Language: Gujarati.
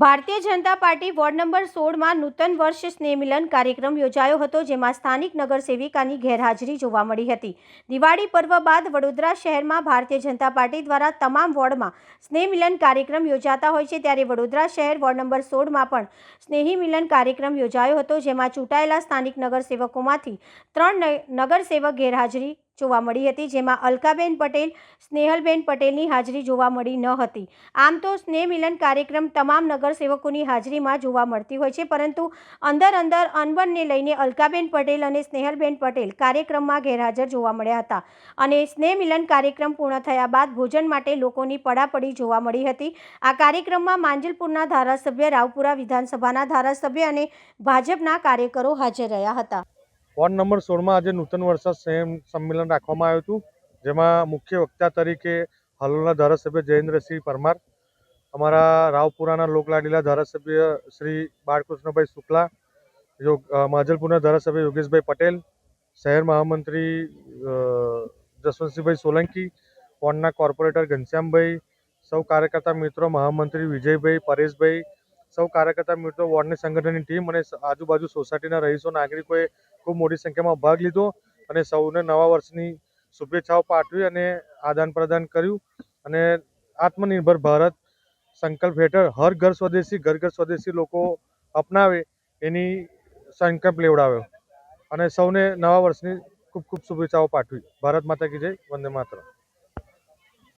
Bharatiya Janata party ward number સોળમાં નૂતન વર્ષ સ્નેહમિલન કાર્યક્રમ યોજાયો હતો, જેમાં સ્થાનિક નગરસેવિકાની ગેરહાજરી જોવા મળી હતી. દિવાળી પર્વ બાદ વડોદરા શહેરમાં ભારતીય જનતા પાર્ટી દ્વારા તમામ વોર્ડમાં સ્નેહમિલન કાર્યક્રમ યોજાતા હોય છે, ત્યારે વડોદરા શહેર વોર્ડ નંબર સોળમાં પણ સ્નેહી મિલન કાર્યક્રમ યોજાયો હતો, જેમાં ચૂંટાયેલા સ્થાનિક નગરસેવકોમાંથી ત્રણ નગરસેવક ગેરહાજરી જોવા મળી હતી, જેમાં અલકાબેન પટેલ, સ્નેહલબેન પટેલની હાજરી જોવા મળી ન હતી. આમ તો સ્નેહ મિલન કાર્યક્રમ તમામ નગરસેવકોની હાજરીમાં જોવા મળતી હોય છે, પરંતુ અંદર અંદર અનબનને લઈને અલકાબેન પટેલ અને સ્નેહલબેન પટેલ કાર્યક્રમમાં ગેરહાજર જોવા મળ્યા હતા. અને સ્નેહ મિલન કાર્યક્રમ પૂર્ણ થયા બાદ ભોજન માટે લોકોની પડાપડી જોવા મળી હતી. આ કાર્યક્રમમાં માંજલપુરના ધારાસભ્ય, રાવપુરા વિધાનસભાના ધારાસભ્ય અને ભાજપના કાર્યકરો હાજર રહ્યા હતા. વોર્ડ નંબર સોળમાં આજે નૂતન વર્ષ સંયમ સંમેલન રાખવામાં આવ્યું હતું, જેમાં મુખ્ય વક્તા તરીકે હાલોલના ધારાસભ્ય જયેન્દ્રસિંહ પરમાર, અમારા રાવપુરાના લોકલાડીલા ધારાસભ્ય શ્રી બાળકૃષ્ણભાઈ શુક્લા યોગ માજલપુરના ધારાસભ્ય યોગેશભાઈ પટેલ, શહેર મહામંત્રી જસવંતસિંહભાઈ સોલંકી વોર્ડના કોર્પોરેટર ઘનશ્યામભાઈ, સૌ કાર્યકર્તા મિત્રો મહામંત્રી વિજયભાઈ પરેશભાઈ, સૌ કાર્યકર્તા મિત્રો વોર્ડની સંગઠનની ટીમ અને આજુબાજુ સોસાયટીના રહીશો, નાગરિકોએ ખૂબ મોટી સંખ્યામાં ભાગ લીધો અને સૌને નવા વર્ષની શુભેચ્છાઓ પાઠવી અને આદાન પ્રદાન કર્યું. અને આત્મનિર્ભર ભારત સંકલ્પ હેઠળ હર ઘર સ્વદેશી, ઘર ઘર સ્વદેશી લોકો અપનાવે એની સંકલ્પ લેવડાવ્યો. અને સૌને નવા વર્ષની ખૂબ ખૂબ શુભેચ્છાઓ પાઠવી. ભારત માતા કી જય. વંદે માતરમ.